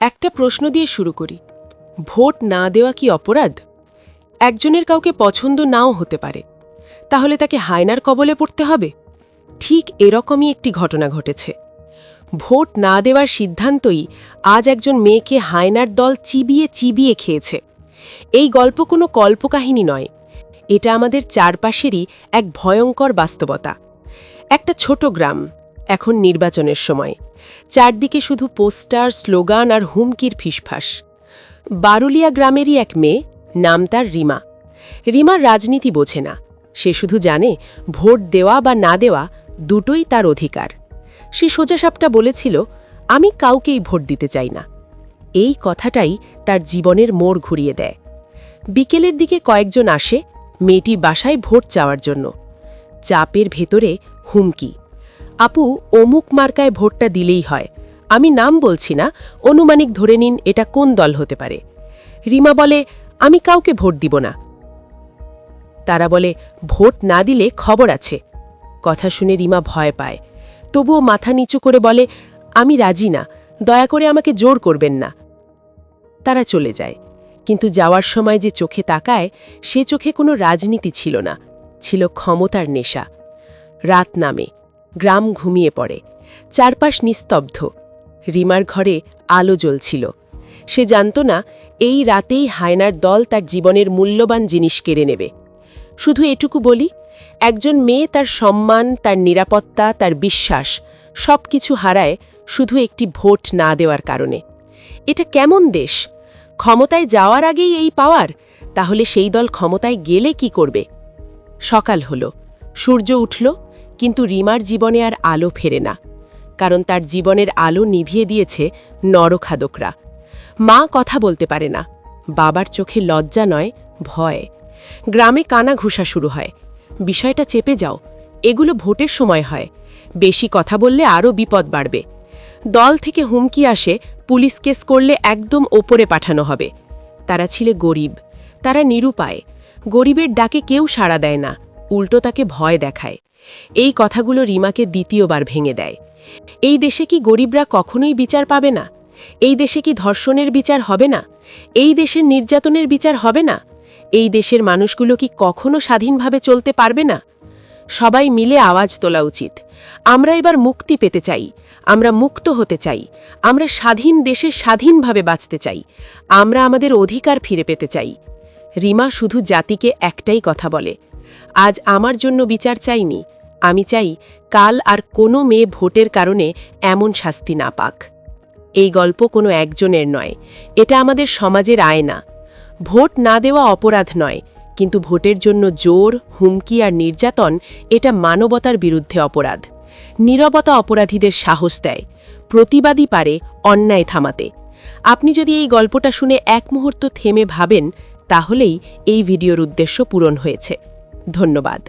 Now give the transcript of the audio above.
একটা প্রশ্ন দিয়ে শুরু করি। ভোট না দেওয়া কি অপরাধ? একজনের কাউকে পছন্দ নাও হতে পারে। তাহলে তাকে হায়নার কবলে পড়তে হবে? ঠিক এরকমই একটি ঘটনা ঘটেছে। ভোট না দেওয়ার সিদ্ধান্তই আজ একজন মেয়েকে হায়নার দল চিবিয়ে চিবিয়ে খেয়েছে। এই গল্প কোনো কল্পকাহিনী নয়। এটা আমাদের চারপাশেরই এক ভয়ঙ্কর বাস্তবতা। একটা ছোট গ্রাম, এখন নির্বাচনের সময়। চারদিকে শুধু পোস্টার, স্লোগান আর হুমকির ফিসফাস। বারুলিয়া গ্রামেরই এক মেয়ে, নাম তার রিমা। রিমার রাজনীতি বোঝে না। সে শুধু জানে, ভোট দেওয়া বা না দেওয়া দুটোই তার অধিকার। সে সোজাসাপটা বলেছিল, আমি কাউকেই ভোট দিতে চাই না। এই কথাটাই তার জীবনের মোড় ঘুরিয়ে দেয়। বিকেলের দিকে কয়েকজন আসে, মেয়েটি বাসায় ভোট চাওয়ার জন্য। চাপের ভেতরে হুমকি। আপু অমুক মার্কায় ভোটটা দিলেই হয়। আমি নাম বলছি না, অনুমানিক ধরে নিন এটা কোন দল হতে পারে। রিমা বলে, আমি কাউকে ভোট দিব না। তারা বলে, ভোট না দিলে খবর আছে। কথা শুনে রিমা ভয় পায়। তবুও মাথা নিচু করে বলে, আমি রাজি না, দয়া করে আমাকে জোর করবেন না। তারা চলে যায়। কিন্তু যাওয়ার সময় যে চোখে তাকায়, সে চোখে কোনো রাজনীতি ছিল না, ছিল ক্ষমতার নেশা। রাত নামে। গ্রাম ঘুমিয়ে পড়ে। চারপাশ নিস্তব্ধ। রিমার ঘরে আলো জ্বলছিল। সে জানত না, এই রাতেই হায়নার দল তার জীবনের মূল্যবান জিনিস কেড়ে নেবে। শুধু এটুকু বলি, একজন মেয়ে তার সম্মান, তার নিরাপত্তা, তার বিশ্বাস সব কিছু হারায় শুধু একটি ভোট না দেওয়ার কারণে। এটা কেমন দেশ? ক্ষমতায় যাওয়ার আগেই এই পাওয়ার? তাহলে সেই দল ক্ষমতায় গেলে কি করবে? সকাল হল। সূর্য উঠল কিন্তু রিমার জীবনে আর আলো ফেরে না, কারণ তার জীবনের আলো নিভিয়ে দিয়েছে নরখাদকরা। মা কথা বলতে পারে না, বাবার চোখে লজ্জা নয়, ভয়। গ্রামে কানা ঘুষা শুরু হয়। বিষয়টা চেপে যাও, এগুলো ভোটের সময় হয়। বেশি কথা বললে আরও বিপদ বাড়বে। দল থেকে হুমকি আসে, পুলিশ কেস করলে একদম ওপরে পাঠানো হবে। তারা ছিল গরিব, তারা নিরুপায়। গরিবের ডাকে কেউ সাড়া দেয় না, উল্টো তাকে ভয় দেখায়। এই কথাগুলো রিমাকে দ্বিতীয়বার ভেঙে দেয়। এই দেশে কি গরিবরা কখনোই বিচার পাবে না? এই দেশে কি ধর্ষণের বিচার হবে না? এই দেশের নির্যাতনের বিচার হবে না? এই দেশের মানুষগুলো কি কখনো স্বাধীনভাবে চলতে পারবে না? সবাই মিলে আওয়াজ তোলা উচিত। আমরা এবার মুক্তি পেতে চাই। আমরা মুক্ত হতে চাই। আমরা স্বাধীন দেশে স্বাধীনভাবে বাঁচতে চাই। আমরা আমাদের অধিকার ফিরে পেতে চাই। রিমা শুধু জাতিকে একটাই কথা বলে, আজ আমার জন্য বিচার চাইনি আমি চাই কাল আর কোনো মেয়ে ভোটের কারণে এমন শাস্তি না পাক। এই গল্প কোনো একজনের নয়। এটা আমাদের সমাজের আয়না। ভোট না দেওয়া অপরাধ নয়, কিন্তু ভোটের জন্য জোর, হুমকি আর নির্যাতন এটা মানবতার বিরুদ্ধে অপরাধ। নীরবতা অপরাধীদের সাহস দেয় প্রতিবাদী পারে অন্যায় থামাতে। আপনি যদি এই গল্পটা শুনে এক মুহূর্ত থেমে ভাবেন, তাহলেই এই ভিডিওর উদ্দেশ্য পূরণ হয়েছে। ধন্যবাদ।